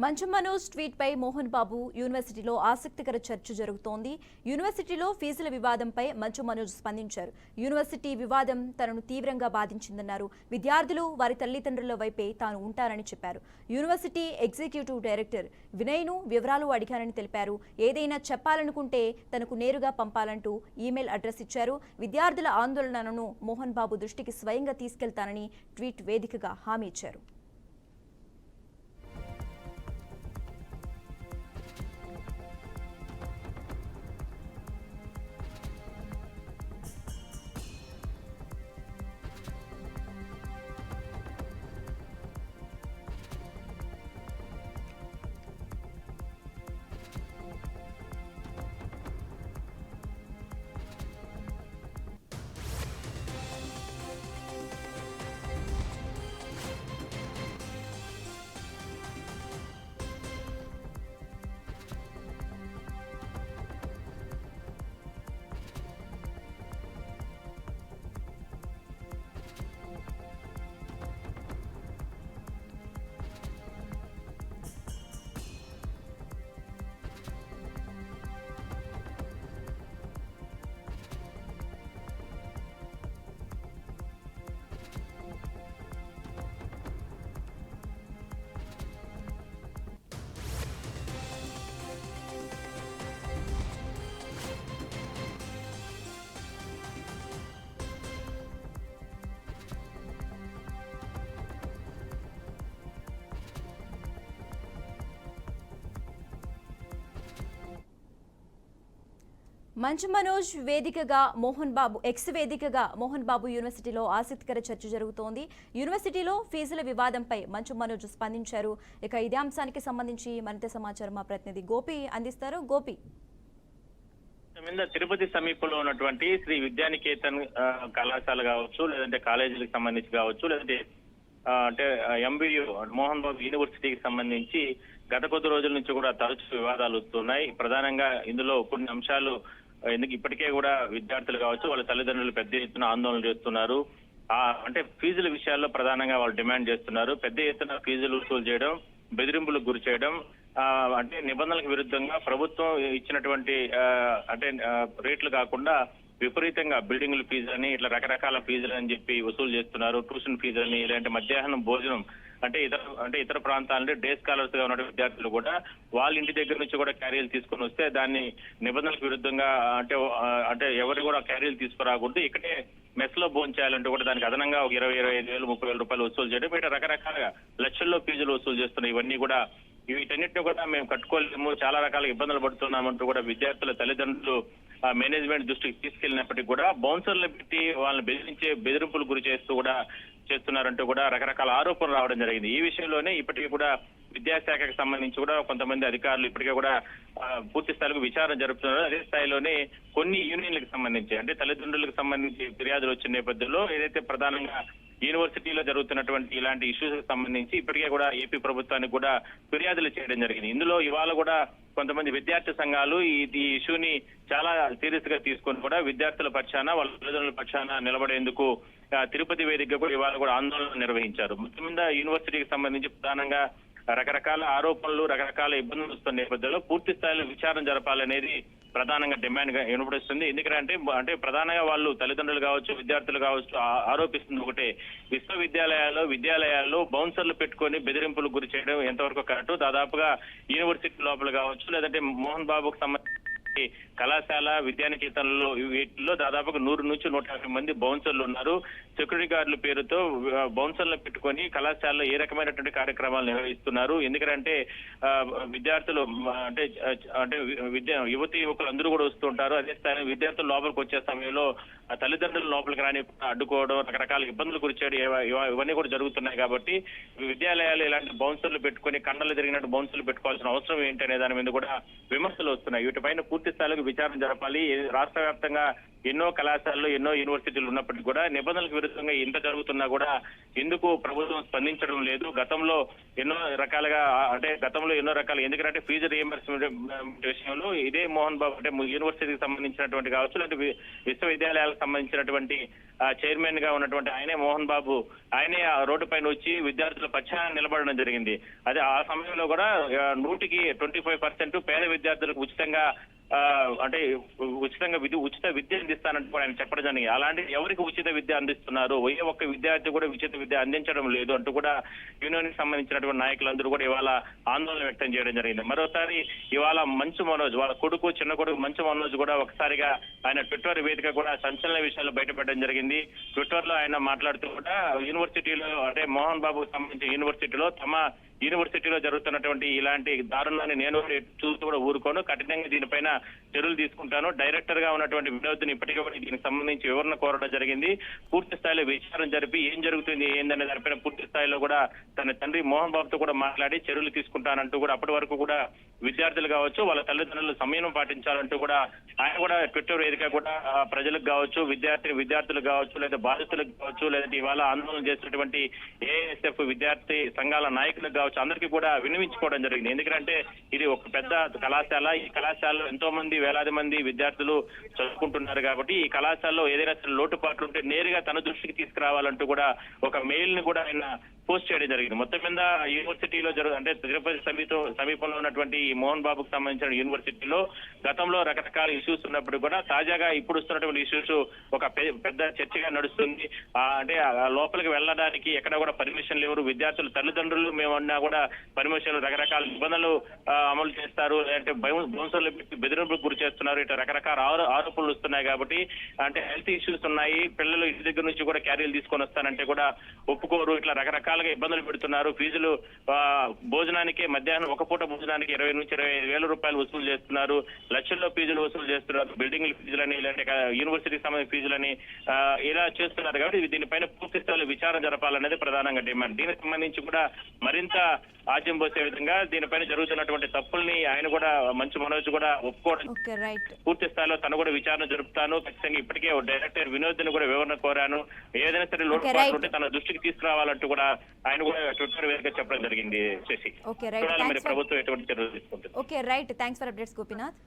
మంచు మనోజ్ ట్వీట్పై మోహన్ బాబు యూనివర్సిటీలో ఆసక్తికర చర్చ జరుగుతోంది. యూనివర్సిటీలో ఫీజుల వివాదంపై మంచు మనోజ్ స్పందించారు. యూనివర్సిటీ వివాదం తనను తీవ్రంగా బాధించిందన్నారు. విద్యార్థులు వారి తల్లిదండ్రుల వైపే తాను ఉంటానని చెప్పారు. యూనివర్సిటీ ఎగ్జిక్యూటివ్ డైరెక్టర్ వినయ్ను వివరాలు అడిగారని తెలిపారు. ఏదైనా చెప్పాలనుకుంటే తనకు నేరుగా పంపాలంటూ ఈమెయిల్ అడ్రస్ ఇచ్చారు. విద్యార్థుల ఆందోళనను మోహన్ బాబు దృష్టికి స్వయంగా తీసుకెళ్తానని ట్వీట్ వేదికగా హామీ ఇచ్చారు. మంచు మనోజ్ వేదికగా మోహన్ బాబు ఎక్స్ వేదికగా మోహన్ బాబు యూనివర్సిటీలో ఆసక్తికర చర్చ జరుగుతోంది. యూనివర్సిటీలో ఫీజుల వివాదంపై మంచు మనోజ్ స్పందించారు. ఇక ఇదే అంశానికి సంబంధించి మరింత సమాచారం మా ప్రతినిధి గోపి అందిస్తారు. గోపి. తిరుపతి సమీపంలో ఉన్నటువంటి శ్రీ విద్యానికేతన్ కళాశాల కావచ్చు లేదంటే కాలేజీలకు సంబంధించి కావచ్చు లేదంటే అంటే ఎంబీయూ మోహన్ బాబు యూనివర్సిటీకి సంబంధించి గత కొద్ది రోజుల నుంచి కూడా తరచు వివాదాలు వస్తున్నాయి. ప్రధానంగా ఇందులో కొన్ని అంశాలు ఎందుకు ఇప్పటికే కూడా విద్యార్థులు కావచ్చు వాళ్ళ తల్లిదండ్రులు పెద్ద ఎత్తున ఆందోళన చేస్తున్నారు. ఆ అంటే ఫీజుల విషయాల్లో ప్రధానంగా వాళ్ళు డిమాండ్ చేస్తున్నారు. పెద్ద ఎత్తున ఫీజులు వసూలు చేయడం బెదిరింపులకు గురి చేయడం అంటే నిబంధనలకు విరుద్ధంగా ప్రభుత్వం ఇచ్చినటువంటి అంటే రేట్లు కాకుండా విపరీతంగా బిల్డింగ్ల ఫీజులని ఇట్లా రకరకాల ఫీజులు అని చెప్పి వసూలు చేస్తున్నారు. ట్యూషన్ ఫీజులని లేదంటే మధ్యాహ్నం భోజనం అంటే ఇతర అంటే ఇతర ప్రాంతాలంటే డే స్కాలర్స్గా ఉన్న విద్యార్థులు కూడా వాళ్ళ ఇంటి దగ్గర నుంచి కూడా క్యారీలు తీసుకొని వస్తే దాన్ని నిబంధనలకు విరుద్ధంగా అంటే అంటే ఎవరు కూడా క్యారీలు తీసుకురాకూడదు. ఇక్కడే మెస్లో భోజనం చేయాలంటే కూడా దానికి అదనంగా ఒక ఇరవై ఇరవై ఐదు వేలు ముప్పై వేల రూపాయలు వసూలు చేయడం ఇట్లా రకరకాలుగా లక్షల్లో ఫీజులు వసూలు చేస్తున్నాయి. ఇవన్నీ కూడా వీటన్నిటిని కూడా మేము కట్టుకోలేము. చాలా రకాల ఇబ్బందులు పడుతున్నామంటూ కూడా విద్యార్థుల తల్లిదండ్రులు ఆ, మేనేజ్మెంట్ దృష్టికి తీసుకెళ్ళినప్పటికీ కూడా బౌన్సర్లు పెట్టి వాళ్ళని బెదిరించే బెదిరింపులు గురి చేస్తూ కూడా చేస్తున్నారంటూ కూడా రకరకాల ఆరోపణలు రావడం జరిగింది. ఈ విషయంలోనే ఇప్పటికీ కూడా విద్యాశాఖకు సంబంధించి కూడా కొంతమంది అధికారులు ఇప్పటికే కూడా పూర్తి స్థాయిలో విచారణ జరుపుతున్నారు. అదే స్థాయిలోనే కొన్ని యూనియన్లకు సంబంధించి అంటే తల్లిదండ్రులకు సంబంధించి ఫిర్యాదులు వచ్చిన నేపథ్యంలో ఏదైతే ప్రధానంగా యూనివర్సిటీలో జరుగుతున్నటువంటి ఇలాంటి ఇష్యూస్కి సంబంధించి ఇప్పటికే కూడా ఏపీ ప్రభుత్వానికి కూడా ఫిర్యాదులు చేయడం జరిగింది. ఇందులో ఇవాళ కూడా కొంతమంది విద్యార్థి సంఘాలు ఈ ఇష్యూని చాలా సీరియస్గా తీసుకొని కూడా విద్యార్థుల పక్షాన వాళ్ళ తల్లిదండ్రుల పక్షాన నిలబడేందుకు తిరుపతి వేదిక కూడా ఇవాళ కూడా ఆందోళన నిర్వహించారు. మొత్తం యూనివర్సిటీకి సంబంధించి ప్రధానంగా రకరకాల ఆరోపణలు రకరకాల ఇబ్బందులు వస్తున్న నేపథ్యంలో పూర్తి స్థాయిలో విచారణ జరపాలనేది ప్రధానంగా డిమాండ్గా వినపడిస్తుంది. ఎందుకంటే అంటే ప్రధానంగా వాళ్ళు తల్లిదండ్రులు కావచ్చు విద్యార్థులు కావచ్చు ఆరోపిస్తుంది ఒకటే. విశ్వవిద్యాలయాల్లో విద్యాలయాల్లో బౌన్సర్లు పెట్టుకొని బెదిరింపులకు గురి చేయడం ఎంతవరకు కరెక్ట్? దాదాపుగా యూనివర్సిటీ లోపల కావచ్చు లేదంటే మోహన్ బాబుకు సంబంధించి కళాశాల విద్యానికేతనంలో వీటిలో దాదాపుగా నూరు నుంచి నూట యాభై మంది బౌన్సర్లు ఉన్నారు. సెక్యూరిటీ గార్డుల పేరుతో బౌన్సర్లు పెట్టుకొని కళాశాలలో ఏ రకమైనటువంటి కార్యక్రమాలు నిర్వహిస్తున్నారు? ఎందుకంటే ఆ, విద్యార్థులు అంటే అంటే విద్య యువతి యువకులు అందరూ కూడా వస్తుంటారు. అదే స్థాయి విద్యార్థులు లోపలికి వచ్చే సమయంలో తల్లిదండ్రులు లోపలికి రాని అడ్డుకోవడం రకరకాల ఇబ్బందులు గురిచేయడం ఇవన్నీ కూడా జరుగుతున్నాయి కాబట్టి విద్యాలయాలు ఇలాంటి బౌన్సర్లు పెట్టుకొని కండలు తిరిగినట్టు బౌన్సర్లు పెట్టుకోవాల్సిన అవసరం ఏంటి దాని మీద కూడా విమర్శలు వస్తున్నాయి. వీటిపైన పూర్తి స్థాయిలో విచారణ జరపాలి. రాష్ట్ర వ్యాప్తంగా ఎన్నో కళాశాలలు ఎన్నో యూనివర్సిటీలు ఉన్నప్పటికీ కూడా నిబంధనలకు విరుద్ధంగా ఇంత జరుగుతున్నా కూడా ఎందుకు ప్రభుత్వం స్పందించడం లేదు? గతంలో ఎన్నో రకాలుగా అంటే గతంలో ఎన్నో రకాల ఎందుకంటే ఫీజు రియంబర్స్మెంట్ విషయంలో ఇదే మోహన్ బాబు అంటే యూనివర్సిటీకి సంబంధించినటువంటి కావచ్చు లేదా విశ్వవిద్యాలయాలకు సంబంధించినటువంటి చైర్మన్గా ఉన్నటువంటి ఆయనే మోహన్ బాబు ఆయనే ఆ రోడ్డు పైన వచ్చి విద్యార్థుల పక్షాన నిలబడడం జరిగింది. అదే ఆ సమయంలో కూడా నూటికి ట్వంటీ ఫైవ్ పర్సెంట్ పేద విద్యార్థులకు ఉచితంగా అంటే ఉచితంగా విద్య ఉచిత విద్య అందిస్తానంటూ కూడా ఆయన చెప్పడం జరిగింది. అలాంటి ఎవరికి ఉచిత విద్య అందిస్తున్నారు? ఏ ఒక్క విద్యార్థి కూడా ఉచిత విద్య అందించడం లేదు అంటూ కూడా యూనియన్కి సంబంధించినటువంటి నాయకులందరూ కూడా ఇవాళ ఆందోళన వ్యక్తం చేయడం జరిగింది. మరోసారి ఇవాళ మంచు మనోజ్ వాళ్ళ కొడుకు చిన్న కొడుకు మంచు మనోజ్ కూడా ఒకసారిగా ఆయన ట్విట్టర్ వేదిక కూడా సంచలన విషయాలు బయటపెట్టడం జరిగింది. ట్విట్టర్లో ఆయన మాట్లాడుతూ కూడా యూనివర్సిటీలో అంటే మోహన్ బాబుకు సంబంధించిన యూనివర్సిటీలో తమ యూనివర్సిటీలో జరుగుతున్నటువంటి ఇలాంటి దారుణాన్ని నేను చూస్తూ కూడా ఊరుకోను. కఠినంగా దీనిపైన చర్యలు తీసుకుంటాను. డైరెక్టర్గా ఉన్నటువంటి వినోద్ని ఇప్పటికే దీనికి సంబంధించి వివరణ కోరడం జరిగింది. పూర్తి స్థాయిలో విచారణ జరిపి ఏం జరుగుతుంది ఏందనే దానిపైన పూర్తి స్థాయిలో కూడా తన తండ్రి మోహన్ బాబుతో కూడా మాట్లాడి చర్యలు తీసుకుంటానంటూ కూడా అప్పటి వరకు కూడా విద్యార్థులు కావచ్చు వాళ్ళ తల్లిదండ్రులు సమయం పాటించాలంటూ కూడా ఆయన కూడా ట్విట్టర్ వేదిక కూడా ప్రజలకు కావచ్చు విద్యార్థి విద్యార్థులకు కావచ్చు లేదా బాధితులకు కావచ్చు లేదంటే ఇవాళ ఆందోళన చేసినటువంటి ఏఎస్ఎఫ్ విద్యార్థి సంఘాల నాయకులకు కావచ్చు అందరికీ కూడా వినిపించుకోవడం జరిగింది. ఎందుకంటే ఇది ఒక పెద్ద కళాశాల. ఈ కళాశాలలో ఎంతో మంది వేలాది మంది విద్యార్థులు చదువుకుంటున్నారు కాబట్టి ఈ కళాశాలలో ఏదైనా లోటుపాట్లు ఉంటే నేరుగా తన దృష్టికి తీసుకురావాలంటూ కూడా ఒక మెయిల్ని కూడా ఆయన పోస్ట్ చేయడం జరిగింది. మొత్తం మీద యూనివర్సిటీలో జరుగు అంటే తిరుపతి సమీప సమీపంలో ఉన్నటువంటి మోహన్ బాబుకు సంబంధించిన యూనివర్సిటీలో గతంలో రకరకాల ఇష్యూస్ ఉన్నప్పుడు కూడా తాజాగా ఇప్పుడు వస్తున్నటువంటి ఇష్యూస్ ఒక పెద్ద చర్చగా నడుస్తుంది. అంటే లోపలికి వెళ్ళడానికి ఎక్కడ కూడా పర్మిషన్ లేవు. విద్యార్థులు తల్లిదండ్రులు మేము అన్నా కూడా పర్మిషన్లు రకరకాల నిబంధనలు అమలు చేస్తారు. అంటే బౌన్సర్లు పెట్టి బెదిరింపులకు గురి చేస్తున్నారు. ఇట్లా రకరకాల ఆరోపణలు వస్తున్నాయి కాబట్టి అంటే హెల్త్ ఇష్యూస్ ఉన్నాయి. పిల్లలు ఇంటి దగ్గర నుంచి కూడా క్యారీలు తీసుకొని వస్తానంటే కూడా ఒప్పుకోరు. ఇట్లా రకరకాల రకరకాలుగా ఇబ్బందులు పెడుతున్నారు. ఫీజులు భోజనానికి మధ్యాహ్నం ఒక పూట భోజనానికి ఇరవై నుంచి ఇరవై ఐదు వేల రూపాయలు వసూలు చేస్తున్నారు. లక్షల్లో ఫీజులు వసూలు చేస్తున్నారు. బిల్డింగ్ ఫీజులని క- యూనివర్సిటీకి సంబంధించిన ఫీజులని ఇలా చేస్తున్నారు కాబట్టి దీనిపైన పూర్తి స్థాయిలో విచారణ జరపాలనేది ప్రధానంగా డిమాండ్. దీనికి సంబంధించి కూడా మరింత ఆజ్యం పోసే విధంగా దీనిపైన జరుగుతున్నటువంటి తప్పుల్ని ఆయన కూడా మంచి మనోజ్ కూడా ఒప్పుకోవడం పూర్తి స్థాయిలో తను కూడా విచారణ జరుపుతాను. ఖచ్చితంగా ఇప్పటికే డైరెక్టర్ వినోద్ కూడా వివరణ కోరాను. ఏదైనా సరే లోటుపాట్లు. ఉంటే తన దృష్టికి తీసుకురావాలంటూ కూడా ఆయన కూడా ట్విట్టర్ వేదిక చెప్పడం జరిగింది శశి. ఓకే రైట్ చూడాలి మరి ప్రభుత్వం ఎటువంటి చర్యలు తీసుకుంటుంది. Okay right thanks for updates Gopinath